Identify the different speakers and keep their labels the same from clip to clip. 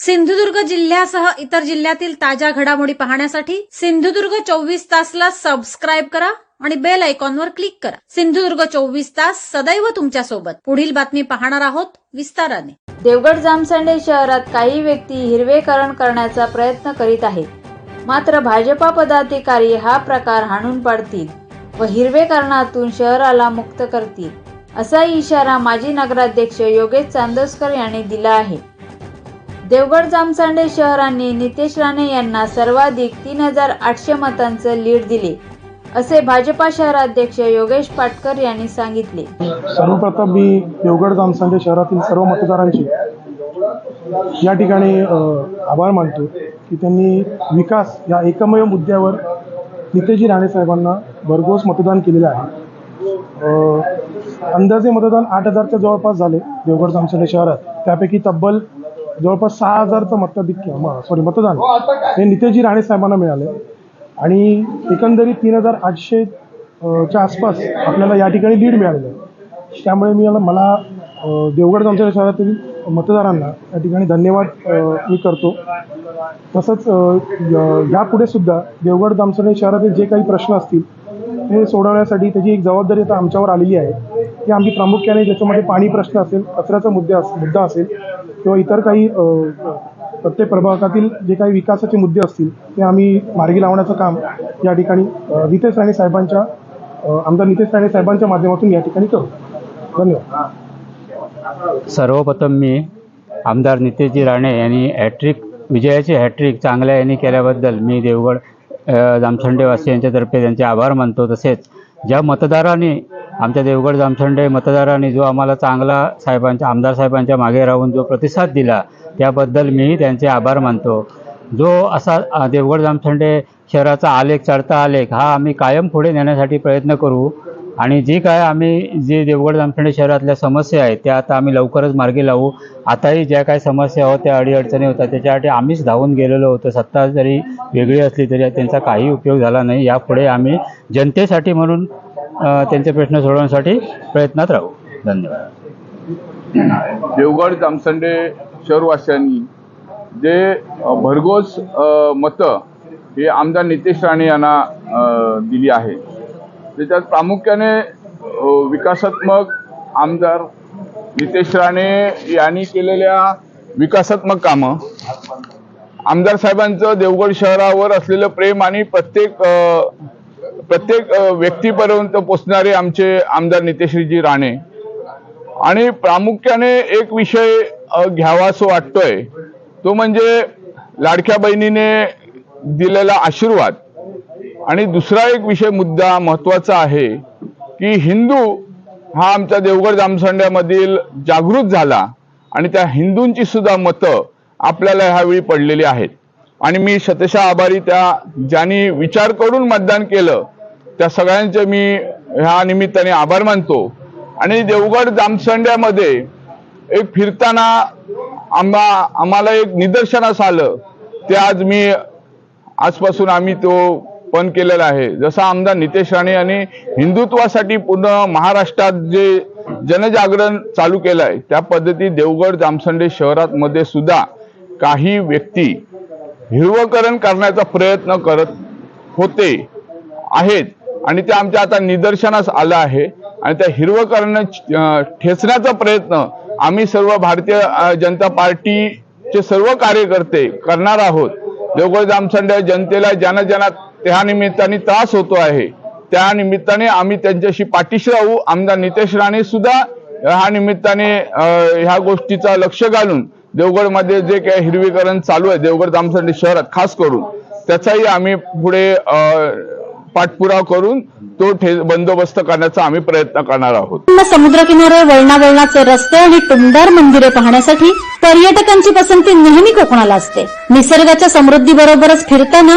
Speaker 1: सिंधुदुर्ग जिल्ह्यासह इतर जिल्ह्यातील ताज्या घडामोडी पाहण्यासाठी सिंधुदुर्ग चोवीस तासला सबस्क्राईब करा आणि बेल आयकॉनवर क्लिक करा. सिंधुदुर्ग चोवीस तास सदैव तुमच्यासोबत पुढील बातमी पाहणार आहोत विस्ताराने.
Speaker 2: देवगड जामसंडे शहरात काही व्यक्ती हिरवेकरण करण्याचा प्रयत्न करीत आहेत. मात्र भाजपा पदाधिकारी हा प्रकार हाणून पाडतील व हिरवेकरणातून शहराला मुक्त करतील असा इशारा माजी नगराध्यक्ष योगेश चांदोसकर यांनी दिला आहे. देवगड जामसांडे शहरांनी नितेश राणे यांना सर्वाधिक तीन हजार आठशे मतांचं लीड दिले असे भाजपा शहराध्यक्ष योगेश पाटकर यांनी सांगितले.
Speaker 3: सर्वप्रथम मी देवगड जामसांडे शहरातील सर्व मतदारांचे या ठिकाणी आभार मानतो की त्यांनी विकास या एकमेव मुद्द्यावर नितेशजी राणे साहेबांना भरघोस मतदान केलेलं आहे. अंदाजे मतदान आठ हजारच्या जवळपास झाले देवगड जामसांडे शहरात. त्यापैकी तब्बल जवळपास सहा हजारचं मताधिक्य सॉरी मतदान. हे नितेशजी राणे साहेबांना मिळाले. आणि एकंदरीत तीन हजार आठशे च्या आसपास आपल्याला या ठिकाणी लीड मिळालेलं आहे. त्यामुळे मी मला देवगड जामसंडे शहरातील मतदारांना या ठिकाणी धन्यवाद मी करतो. तसंच यापुढे सुद्धा देवगड जामसंडे शहरातील जे काही प्रश्न असतील ते सोडवण्यासाठी त्याची एक जबाबदारी आता आमच्यावर आलेली आहे. की आम्ही प्रामुख्याने ज्याच्यामध्ये पाणी प्रश्न असेल कचऱ्याचा मुद्दे अस मुद्दा असेल किंवा इतर काही प्रत्येक प्रभागातील जे काही विकासाचे मुद्दे असतील ते आम्ही मार्गी लावण्याचं काम या ठिकाणी नितेश राणे साहेबांच्या आमदार नितेश राणे साहेबांच्या माध्यमातून या ठिकाणी करू धन्यवाद.
Speaker 4: सर्वप्रथम मी आमदार नितेशजी राणे यांनी हॅट्रिक विजयाची हॅट्रिक चांगल्या यांनी केल्याबद्दल मी देवगड जामसंडेवासी यांच्यातर्फे त्यांचे आभार मानतो तसेच ज्या मतदारांनी आमच्या देवगड जामसंडे मतदारांनी जो आम्हाला चांगला साहेबांच्या आमदार साहेबांच्या मागे राहून जो प्रतिसाद दिला त्याबद्दल मी त्यांचे आभार मानतो. जो असा देवगड जामसंडे शहराचा आलेख चढता आलेख हा आम्ही कायम पुढे नेण्यासाठी प्रयत्न करू. आणि जे काय आम्ही जे देवगड जामखेड शहरातल्या समस्या आहेत त्या आता आम्ही लवकरच मार्गी लावू. आताही ज्या काही समस्या होत्या अडीअडचणी होत्या त्याच्यासाठी आम्हीच धावून गेलेलो होतो. सत्ता जरी वेगळी असली तरी त्यांचा काही उपयोग झाला नाही. यापुढे आम्ही जनतेसाठी म्हणून त्यांचे प्रश्न सोडवण्यासाठी प्रयत्नात राहू. धन्यवाद.
Speaker 5: देवगड जामसंडे शहरवासियांनी जे भरघोस मतं हे आमदार नितेश राणे यांना दिली आहे त्याच्यात प्रामुख्याने विकासात्मक आमदार नितेश राणे यांनी केलेल्या विकासात्मक कामं आमदार साहेबांचं देवगड शहरावर असलेलं प्रेम आणि प्रत्येक प्रत्येक व्यक्तीपर्यंत पोचणारे आमचे आमदार नितेशजी राणे. आणि प्रामुख्याने एक विषय घ्यावा असं वाटतोय तो म्हणजे लाडक्या बहिणीने दिलेला आशीर्वाद. आणि दुसरा एक विषय मुद्दा महत्त्वाचा आहे की हिंदू हा आमच्या देवगड जामसंड्यामधील जागृत झाला आणि त्या हिंदूंची सुद्धा मतं आपल्याला ह्यावेळी पडलेली आहेत. आणि मी शतशा आभारी त्या ज्यांनी विचार करून मतदान केलं त्या सगळ्यांचे मी ह्या निमित्ताने आभार मानतो. आणि देवगड जामसंड्यामध्ये एक फिरताना आम्हा आम्हाला एक निदर्शनास आलं. ते आज मी आजपासून आम्ही तो पण केलेला आहे. जसं आमदार नितेश राणे यांनी हिंदुत्वासाठी पूर्ण महाराष्ट्रात जे जनजागरण चालू केलं आहे त्या पद्धती देवगड जामसंडे शहरात मध्ये सुद्धा काही व्यक्ती हिरवकरण करण्याचा प्रयत्न करत होते आहेत. आणि ते आमच्या आता निदर्शनास आलं आहे. आणि त्या हिरवकरण ठेचण्याचा प्रयत्न आम्ही सर्व भारतीय जनता पार्टीचे सर्व कार्यकर्ते करणार आहोत. देवगड जामसंडे जनतेला ज्यांना ज्यांना त्या निमित्ताने त्रास होतो आहे. त्या निमित्ताने आम्ही त्यांच्याशी पाठीशी राहू. आमदार नितेश राणे सुद्धा ह्या निमित्ताने ह्या गोष्टीचा लक्ष घालून देवगडमध्ये जे काही हिरवीकरण चालू आहे देवगड जामसंडी शहरात खास करून त्याचाही आम्ही पुढे अं, पाठपुरावा करून तो ठे बंदोबस्त करण्याचा आम्ही प्रयत्न करणार आहोत.
Speaker 1: पूर्ण समुद्रकिनारे वळणा वळणाचे रस्ते आणि टुमदार मंदिरे पाहण्यासाठी पर्यटकांची पसंती नेहमी कोकणाला असते. निसर्गाच्या समृद्धी बरोबरच फिरताना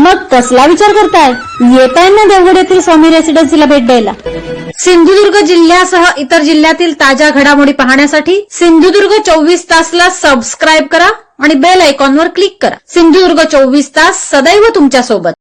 Speaker 1: मग कसला विचार करताय? येताय ना देवगड येथील स्वामी रेसिडेन्सीला भेट द्यायला. सिंधुदुर्ग जिल्ह्यासह इतर जिल्ह्यातील ताज्या घडामोडी पाहण्यासाठी सिंधुदुर्ग चोवीस तासला सबस्क्राईब करा आणि बेल आयकॉनवर क्लिक करा. सिंधुदुर्ग चोवीस तास सदैव तुमच्यासोबत